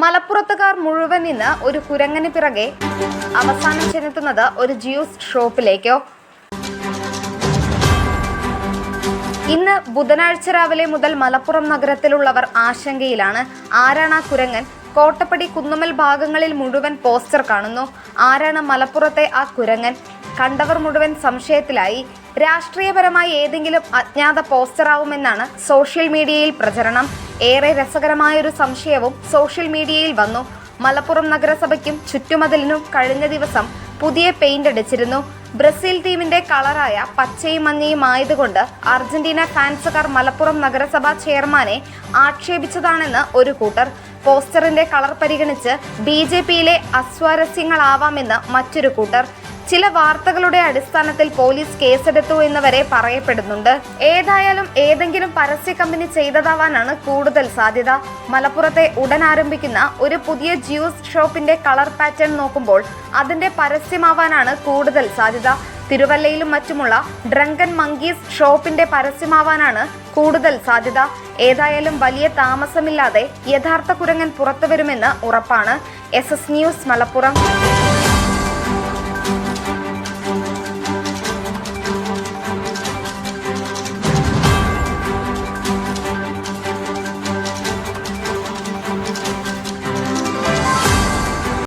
മലപ്പുറത്തുകാർ മുഴുവൻ ഇന്ന് ഒരു കുരങ്ങന് പിറകെ അവസാനം ചെന്നെത്തുന്നത് ഒരു ജ്യൂസ് ഷോപ്പിലേക്കോ? ഇന്ന് ബുധനാഴ്ച രാവിലെ മുതൽ മലപ്പുറം നഗരത്തിലുള്ളവർ ആശങ്കയിലാണ്. ആരാണ് ആ കുരങ്ങൻ? കോട്ടപ്പടി കുന്നുമൽ ഭാഗങ്ങളിൽ മുഴുവൻ പോസ്റ്റർ കാണുന്നു. ആരാണ് മലപ്പുറത്തെ ആ കുരങ്ങൻ? കണ്ടവർ മുഴുവൻ സംശയത്തിലായി. രാഷ്ട്രീയപരമായി ഏതെങ്കിലും അജ്ഞാത പോസ്റ്ററാവുമെന്നാണ് സോഷ്യൽ മീഡിയയിൽ പ്രചരണം. ഏറെ രസകരമായൊരു സംശയവും സോഷ്യൽ മീഡിയയിൽ വന്നു. മലപ്പുറം നഗരസഭയ്ക്കും ചുറ്റുമതിലിനും കഴിഞ്ഞ ദിവസം പുതിയ പെയിന്റ് അടിച്ചിരുന്നു. ബ്രസീൽ ടീമിന്റെ കളറായ പച്ചയും മഞ്ഞയും ആയതുകൊണ്ട് അർജന്റീന ഫാൻസുകാർ മലപ്പുറം നഗരസഭാ ചെയർമാനെ ആക്ഷേപിച്ചതാണെന്ന് ഒരു കൂട്ടർ. പോസ്റ്ററിന്റെ കളർ പരിഗണിച്ച് ബി ജെ പിയിലെ അസ്വാരസ്യങ്ങളാവാമെന്ന് മറ്റൊരു കൂട്ടർ. ചില വാർത്തകളുടെ അടിസ്ഥാനത്തിൽ പോലീസ് കേസെടുത്തു എന്ന് വരെ പറയപ്പെടുന്നുണ്ട്. ഏതായാലും ഏതെങ്കിലും പരസ്യ കമ്പനി ചെയ്തതാവാനാണ് കൂടുതൽ സാധ്യത. മലപ്പുറത്തെ ഉടൻ ആരംഭിക്കുന്ന ഒരു പുതിയ ജ്യൂസ് ഷോപ്പിന്റെ കളർ പാറ്റേൺ നോക്കുമ്പോൾ അതിന്റെ പരസ്യമാവാനാണ് കൂടുതൽ സാധ്യത. തിരുവല്ലയിലും മറ്റുമുള്ള ഡ്രങ്കൻ മങ്കീസ് ഷോപ്പിന്റെ പരസ്യമാവാനാണ് കൂടുതൽ സാധ്യത. ഏതായാലും വലിയ താമസമില്ലാതെ യഥാർത്ഥ കുരങ്ങൻ പുറത്തുവരുമെന്ന് ഉറപ്പാണ്. S S news Malappuram.